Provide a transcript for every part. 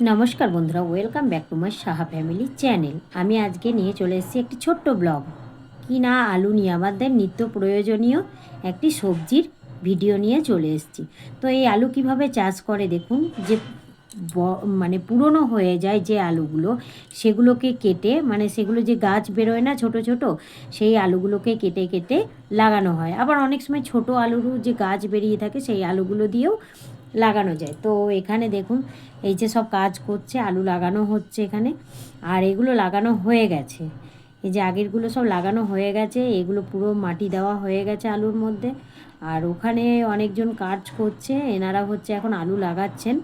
নমস্কার বন্ধুরা, welcome back to my Saha family channel. আমি আজকে নিয়ে চলে এসেছি একটি ছোট্ট ব্লগ। কি না আলু নিয়ে, আমাদের নিত্য প্রয়োজনীয় একটি সবজির ভিডিও নিয়ে চলে এসেছি। তো এই আলু কীভাবে চাষ করে দেখুন, যে মানে পুরনো হয়ে যায় যে আলুগুলো, সেগুলোকে কেটে মানে সেগুলো যে গাছ বেরোয় না ছোট ছোট, সেই আলুগুলোকে কেটে কেটে লাগানো হয়। আবার অনেক সময় ছোট আলুরও যে গাছ বেরিয়ে থাকে, সেই আলুগুলো দিয়েও লাগানো যায়। তো এখানে দেখুন, এই যে সব কাজ করছে, আলু লাগানো হচ্ছে এখানে, আর এগুলো লাগানো হয়ে গেছে। এই যে আগেরগুলো সব লাগানো হয়ে গেছে, এগুলো পুরো মাটি দেওয়া হয়ে গেছে আলুর মধ্যে। আর ওখানে অনেকজন কাজ করছে, এনারা হচ্ছে এখন আলু লাগাচ্ছেন।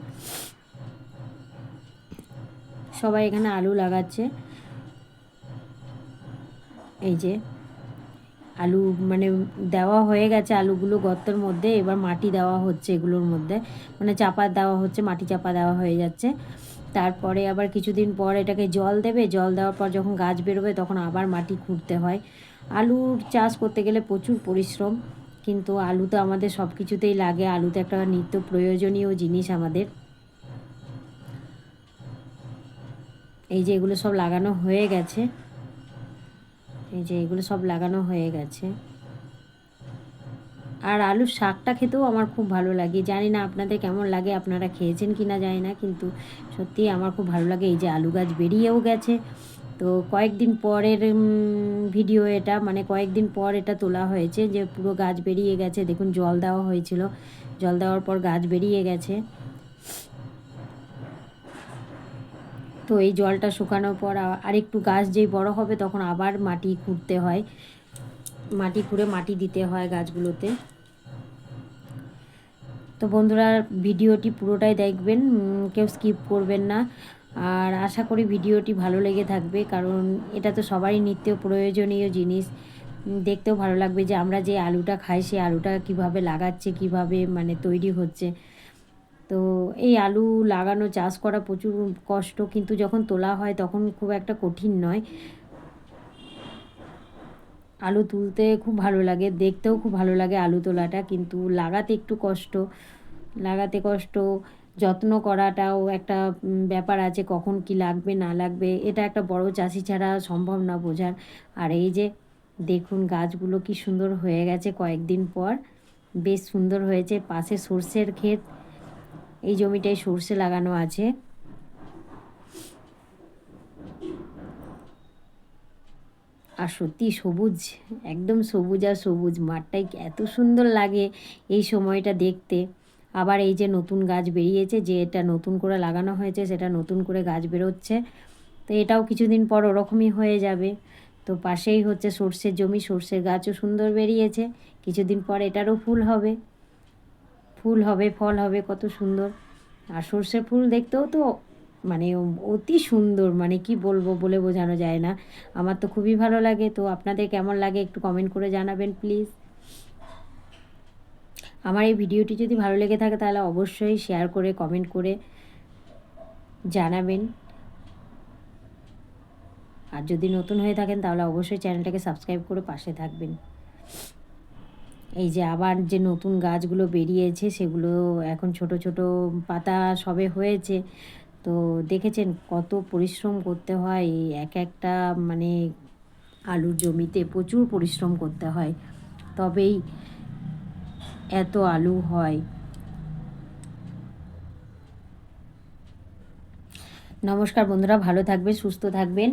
সবাই এখানে আলু লাগাচ্ছে। এই যে আলু মানে দেওয়া হয়ে গেছে আলুগুলো গর্তের মধ্যে, এবার মাটি দেওয়া হচ্ছে এগুলোর মধ্যে। মানে চাপা দেওয়া হচ্ছে, মাটি চাপা দেওয়া হয়ে যাচ্ছে। তারপরে আবার কিছুদিন পর এটাকে জল দেবে। জল দেওয়ার পর যখন গাছ বেরোবে তখন আবার মাটি খুঁড়তে হয়। আলুর চাষ করতে গেলে প্রচুর পরিশ্রম। কিন্তু আলু তো আমাদের সব কিছুতেই লাগে। আলু তো একটা নিত্য প্রয়োজনীয় জিনিস আমাদের। এই যে এগুলো সব লাগানো হয়ে গেছে। এই যে এগুলো সব লাগানো হয়ে গেছে। আর আলুর শাকটা খেতেও আমার খুব ভালো লাগে। জানি না আপনাদের কেমন লাগে, আপনারা খেয়েছেন কি না জানি না, কিন্তু সত্যি আমার খুব ভালো লাগে। এই যে আলু গাছ বেরিয়েও গেছে। তো কয়েকদিন পরের ভিডিও এটা মানে কয়েকদিন পর এটা তোলা হয়েছে যে পুরো গাছ বেরিয়ে গেছে। দেখুন, জল দেওয়া হয়েছিল। জল দেওয়ার পর গাছ বেরিয়ে গেছে। তো এই জলটা শুকানোর পর আর একটু গাছ যেই বড় হবে তখন আবার মাটি খুঁড়তে হয়। মাটি খুঁড়ে মাটি দিতে হয় গাছগুলোতে। তো বন্ধুরা, ভিডিওটি পুরোটাই দেখবেন কেউ স্কিপ করবেন না। আর আশা করি ভিডিওটি ভালো লেগে থাকবে, কারণ এটা তো সবারই নিত্য প্রয়োজনীয় জিনিস। দেখতেও ভালো লাগবে যে আমরা যে আলুটা খাই সেই আলুটা কীভাবে লাগাচ্ছে, কীভাবে মানে তৈরি হচ্ছে। তো এই আলু লাগানো, চাষ করা প্রচুর কষ্ট, কিন্তু যখন তোলা হয় তখন খুব একটা কঠিন নয়। আলু তুলতে খুব ভালো লাগে, দেখতেও খুব ভালো লাগে আলু তোলাটা, কিন্তু লাগাতে একটু কষ্ট। লাগাতে কষ্ট, যত্ন করাটাও একটা ব্যাপার আছে, কখন কি লাগবে, না লাগবে, এটা একটা বড় চাষি ছাড়া সম্ভব না বোঝার। আর এই যে, দেখুন গাছগুলো কি সুন্দর হয়ে গেছে কয়েকদিন পর, বেশ সুন্দর হয়েছে, পাশে সর্ষের ক্ষেত। এই জমিটায় সর্ষে লাগানো আছে। আর সত্যি সবুজ, একদম সবুজ আর সবুজ। মাঠটাই এত সুন্দর লাগে এই সময়টা দেখতে। আবার এই যে নতুন গাছ বেরিয়েছে, যে এটা নতুন করে লাগানো হয়েছে, সেটা নতুন করে গাছ বেরোচ্ছে। তো এটাও কিছুদিন পর ওরকমই হয়ে যাবে। তো পাশেই হচ্ছে সর্ষের জমি, সর্ষের গাছও সুন্দর বেরিয়েছে। কিছুদিন পর এটারও ফুল হবে। ফুল হবে, ফল হবে, কত সুন্দর। আর সর্ষে ফুল দেখতেও তো মানে অতি সুন্দর মানে কি বলব বলে বোঝানো যায় না। আমার তো খুবই ভালো লাগে, তো আপনাদের কেমন লাগে একটু কমেন্ট করে জানাবেন প্লিজ আমার এই ভিডিওটি যদি ভালো লেগে থাকে তাহলে অবশ্যই শেয়ার করে কমেন্ট করে জানাবেন। আর যদি নতুন হয়ে থাকেন তাহলে অবশ্যই চ্যানেলটাকে সাবস্ক্রাইব করে পাশে থাকবেন। এই যে আবার যে নতুন গাছগুলো বেরিয়েছে, সেগুলো এখন ছোট ছোট পাতা সবে হয়েছে। তো দেখেছেন কত পরিশ্রম করতে হয় এক একটা মানে আলুর জমিতে প্রচুর পরিশ্রম করতে হয়। তবেই এত আলু হয়। নমস্কার বন্ধুরা, ভালো থাকবেন, সুস্থ থাকবেন।